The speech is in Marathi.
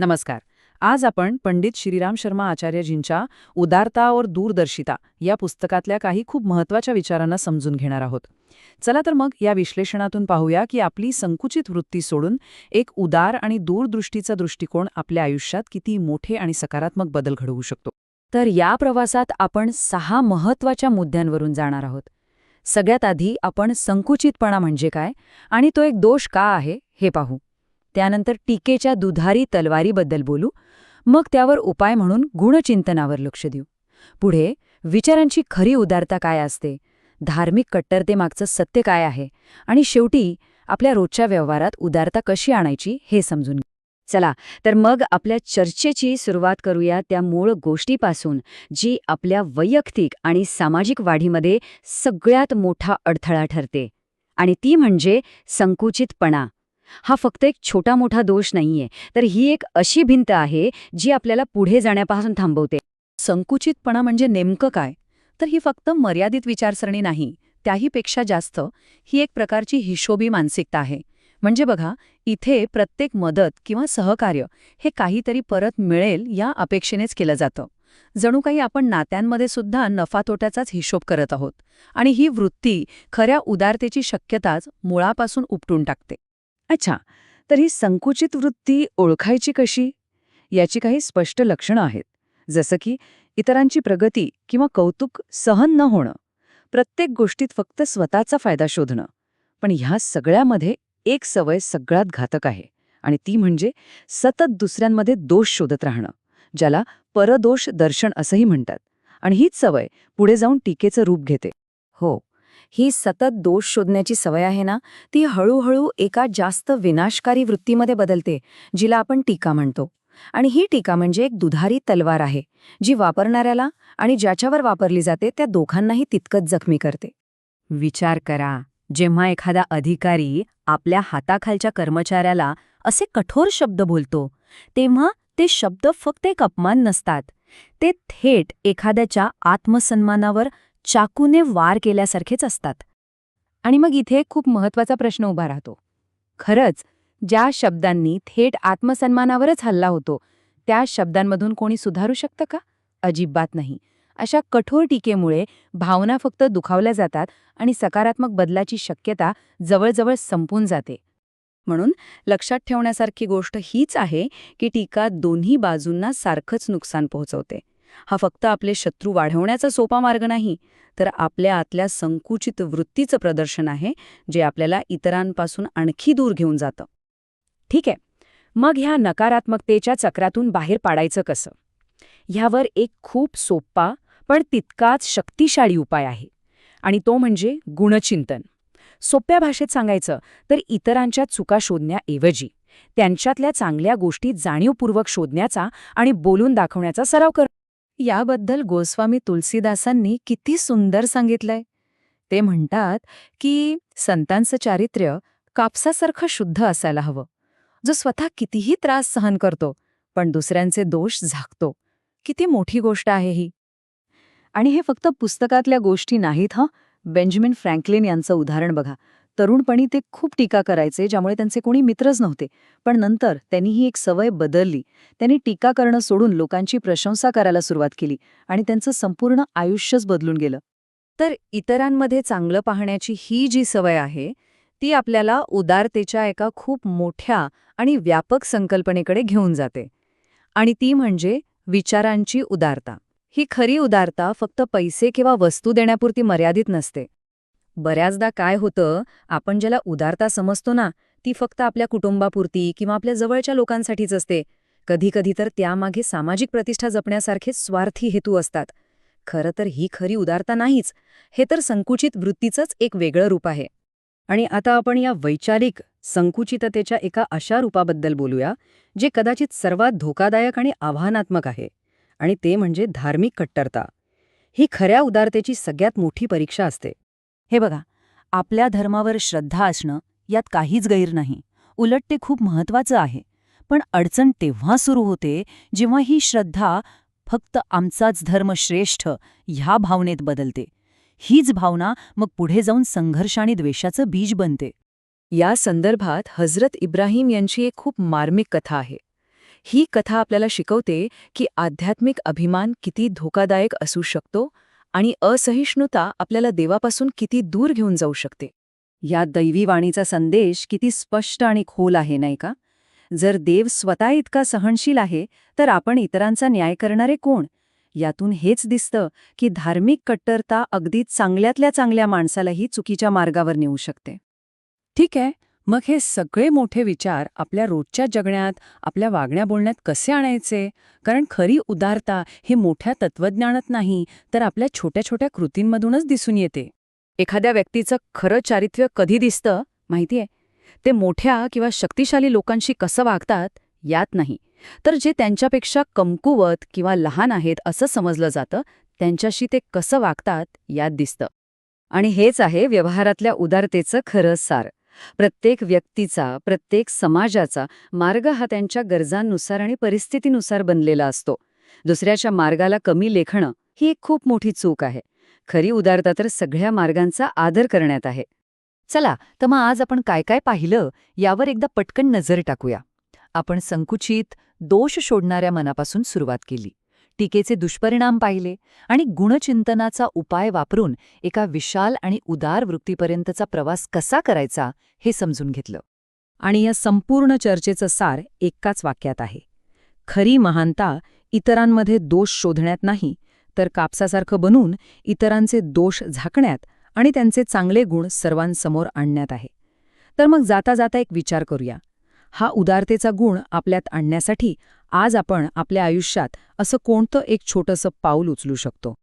नमस्कार. आज आपण पंडित श्रीराम शर्मा आचार्यजींच्या उदारता और दूरदर्शिता या पुस्तकातल्या काही खूप महत्त्वाच्या विचारांना समजून घेणार आहोत. चला तर मग या विश्लेषणातून पाहूया की आपली संकुचित वृत्ती सोडून एक उदार आणि दूरदृष्टीचा दृष्टिकोन आपल्या आयुष्यात किती मोठे आणि सकारात्मक बदल घडवू शकतो. तर या प्रवासात आपण सहा महत्त्वाच्या मुद्द्यांवरून जाणार आहोत. सगळ्यात आधी आपण संकुचितपणा म्हणजे काय आणि तो एक दोष का आहे हे पाहू. त्यानंतर टीकेच्या दुधारी तलवारीबद्दल बोलू. मग त्यावर उपाय म्हणून गुणचिंतनावर लक्ष देऊ. पुढे विचारांची खरी उदारता काय असते? धार्मिक कट्टरतेमागचं सत्य काय आहे? आणि शेवटी आपल्या रोजच्या व्यवहारात उदारता कशी आणायची हे समजून चला तर मग आपल्या चर्चेची सुरुवात करूया त्या मूळ गोष्टीपासून जी आपल्या वैयक्तिक आणि सामाजिक वाढीमध्ये सगळ्यात मोठा अडथळा ठरते. आणि ती म्हणजे संकुचितपणा. हा फक्त एक छोटा मोठा दोष नाहीये. तर ही एक अशी भिंत आहे जी आपल्याला पुढे जाण्यापासून थांबवते. संकुचितपणा म्हणजे नेमकं काय? तर ही फक्त मर्यादित विचारसरणी नाही त्याहीपेक्षा जास्त ही एक प्रकारची हिशोबी मानसिकता आहे. म्हणजे बघा इथे प्रत्येक मदत किंवा सहकार्य हे काहीतरी परत मिळेल या अपेक्षेनेच केलं जातं. जणू काही आपण नात्यांमध्ये सुद्धा नफा तोट्याचाच हिशोब करत आहोत आणि ही वृत्ती खऱ्या उदारतेची शक्यताच मुळापासून उपटून टाकते. अच्छा तर ही संकुचित वृत्ती ओळखायची कशी? याची काही स्पष्ट लक्षणं आहेत. जसं की इतरांची प्रगती किंवा कौतुक सहन न होणं. प्रत्येक गोष्टीत फक्त स्वतःचा फायदा शोधणं. पण ह्या सगळ्यामध्ये एक सवय सगळ्यात घातक आहे आणि ती म्हणजे सतत दुसऱ्यांमध्ये दोष शोधत राहणं ज्याला परदोष दर्शन असंही म्हणतात. आणि हीच सवय पुढे जाऊन टीकेचं रूप घेते. हो. ही सतत दोष शोधण्याची सवय आहे ना ती हळूहळू एका जास्त विनाशकारी वृत्तीमध्ये बदलते जिला आपण टीका म्हणतो. आणि ही टीका म्हणजे एक दुधारी तलवार आहे जी वापरणाऱ्याला आणि ज्याच्यावर वापरली जाते त्या दोघांनाही तितकंच जखमी करते. विचार करा जेव्हा एखादा अधिकारी आपल्या हाताखालच्या कर्मचाऱ्याला असे कठोर शब्द बोलतो तेव्हा ते शब्द फक्त एक अपमान नसतात. ते थेट एखाद्याच्या आत्मसन्मानावर चाकूने वार केल्यासारखेच असतात. आणि मग इथे खूप महत्त्वाचा प्रश्न उभा राहतो. खरंच ज्या शब्दांनी थेट आत्मसन्मानावरच हल्ला होतो त्या शब्दांमधून कोणी सुधारू शकतं का? अजिबात नाही. अशा कठोर टीकेमुळे भावना फक्त दुखावल्या जातात आणि सकारात्मक बदलाची शक्यता जवळजवळ संपून जाते. म्हणून लक्षात ठेवण्यासारखी गोष्ट हीच आहे की टीका दोन्ही बाजूंना सारखंच नुकसान पोहोचवते. हा फक्त आपले शत्रू वाढवण्याचा सोपा मार्ग नाही तर आपल्या आतल्या संकुचित वृत्तीचं प्रदर्शन आहे जे आपल्याला इतरांपासून आणखी दूर घेऊन जातं. ठीक आहे मग ह्या नकारात्मकतेच्या चक्रातून बाहेर पाडायचं कसं? ह्यावर एक खूप सोप्पा पण तितकाच शक्तिशाळी उपाय आहे आणि तो म्हणजे गुणचिंतन. सोप्या भाषेत सांगायचं तर इतरांच्या चुका शोधण्याऐवजी त्यांच्यातल्या चांगल्या गोष्टी जाणीवपूर्वक शोधण्याचा आणि बोलून दाखवण्याचा सराव कर. याबद्दल गोस्वामी तुलसीदासांनी किती सुंदर सांगितलंय. ते म्हणतात की संतांचं चारित्र्य कापसासारखं शुद्ध असायला हवं. जो स्वतः कितीही त्रास सहन करतो पण दुसऱ्यांचे दोष झाकतो. किती मोठी गोष्ट आहे ही. आणि हे फक्त पुस्तकातल्या गोष्टी नाहीत हं. बेंजामिन फ्रँकलिन यांचं उदाहरण बघा. तरुणपणी ते खूप टीका करायचे ज्यामुळे त्यांचे कोणी मित्रच नव्हते. पण नंतर त्यांनी ही एक सवय बदलली. त्यांनी टीका करणं सोडून लोकांची प्रशंसा करायला सुरुवात केली आणि त्यांचं संपूर्ण आयुष्यच बदलून गेलं. तर इतरांमध्ये चांगलं पाहण्याची ही जी सवय आहे ती आपल्याला उदारतेच्या एका खूप मोठ्या आणि व्यापक संकल्पनेकडे घेऊन जाते. आणि ती म्हणजे विचारांची उदारता. ही खरी उदारता फक्त पैसे किंवा वस्तू देण्यापुरती मर्यादित नसते. बऱ्याचदा काय होतं आपण ज्याला उदारता समजतो ना ती फक्त आपल्या कुटुंबापुरती किंवा आपल्या जवळच्या लोकांसाठीच असते. कधीकधी तर त्यामागे सामाजिक प्रतिष्ठा जपण्यासारखे स्वार्थी हेतू असतात. खरं तर ही खरी उदारता नाहीच हे तर संकुचित वृत्तीचंच एक वेगळं रूप आहे. आणि आता आपण या वैचारिक संकुचिततेच्या एका अशा रूपाबद्दल बोलूया जे कदाचित सर्वात धोकादायक आणि आव्हानात्मक आहे. आणि ते म्हणजे धार्मिक कट्टरता. ही खऱ्या उदारतेची सगळ्यात मोठी परीक्षा असते. हे बघा आपल्या धर्मावर श्रद्धा असणं यात काहीच गैर नाही. उलट ते खूप महत्वाचं आहे. पण अडचण तेव्हा सुरू होते जेव्हा ही श्रद्धा फक्त आमचाच धर्म श्रेष्ठ ह्या भावनेत बदलते. हीच भावना मग पुढे जाऊन संघर्ष आणि द्वेषाचं बीज बनते. या संदर्भात हजरत इब्राहिम यांची एक खूप मार्मिक कथा आहे. ही कथा आपल्याला शिकवते की आध्यात्मिक अभिमान किती धोकादायक असू शकतो आणि असहिष्णुता आपल्याला देवापासून किती दूर घेऊन जाऊ शकते. या दैवी वाणीचा संदेश किती स्पष्ट आणि खोल आहे नाही का? जर देव स्वतः इतका सहनशील आहे तर आपण इतरांचा न्याय करणारे कोण? यातून हेच दिसतं की धार्मिक कट्टरता अगदी चांगल्यातल्या चांगल्या माणसालाही चुकीच्या मार्गावर नेऊ शकते. ठीक आहे मग हे सगळे मोठे विचार आपल्या रोजच्या जगण्यात आपल्या वागण्या बोलण्यात कसे आणायचे? कारण खरी उदारता हे मोठ्या तत्वज्ञानात नाही तर आपल्या छोट्या छोट्या कृतींमधूनच दिसून येते. एखाद्या व्यक्तीचं खरं चारित्र्य कधी दिसतं माहितीये? ते मोठ्या किंवा शक्तिशाली लोकांशी कसं वागतात यात नाही. तर जे त्यांच्यापेक्षा कमकुवत किंवा लहान आहेत असं समजलं जातं त्यांच्याशी ते कसं वागतात यात दिसतं. आणि हेच आहे व्यवहारातल्या उदारतेचं खरं सार. प्रत्येक व्यक्तीचा प्रत्येक समाजाचा मार्ग हा त्यांच्या गरजांनुसार आणि परिस्थितीनुसार बनलेला असतो. दुसऱ्याच्या मार्गाला कमी लेखणं ही एक खूप मोठी चूक आहे. खरी उदारता तर सगळ्या मार्गांचा आदर करण्यात आहे. चला तर मग आज आपण काय काय पाहिलं यावर एकदा पटकन नजर टाकूया. आपण संकुचित दोष शोधणाऱ्या मनापासून सुरुवात केली. टीकेचे दुष्परिणाम पाहिले आणि गुणचिंतनाचा उपाय वापरून एका विशाल आणि उदार वृत्तीपर्यंतचा प्रवास कसा करायचा हे समजून घेतलं. आणि या संपूर्ण चर्चेचं सार एकाच वाक्यात आहे. खरी महानता इतरांमध्ये दोष शोधण्यात नाही तर कापसासारखं बनून इतरांचे दोष झाकण्यात आणि त्यांचे चांगले गुण सर्वांसमोर आणण्यात आहे. तर मग जाता जाता एक विचार करूया. हा उदारतेचा गुण आपल्यात आणण्यासाठी आज आपण आपल्या आयुष्यात असं कोणतं एक छोटंसं पाऊल उचलू शकतो?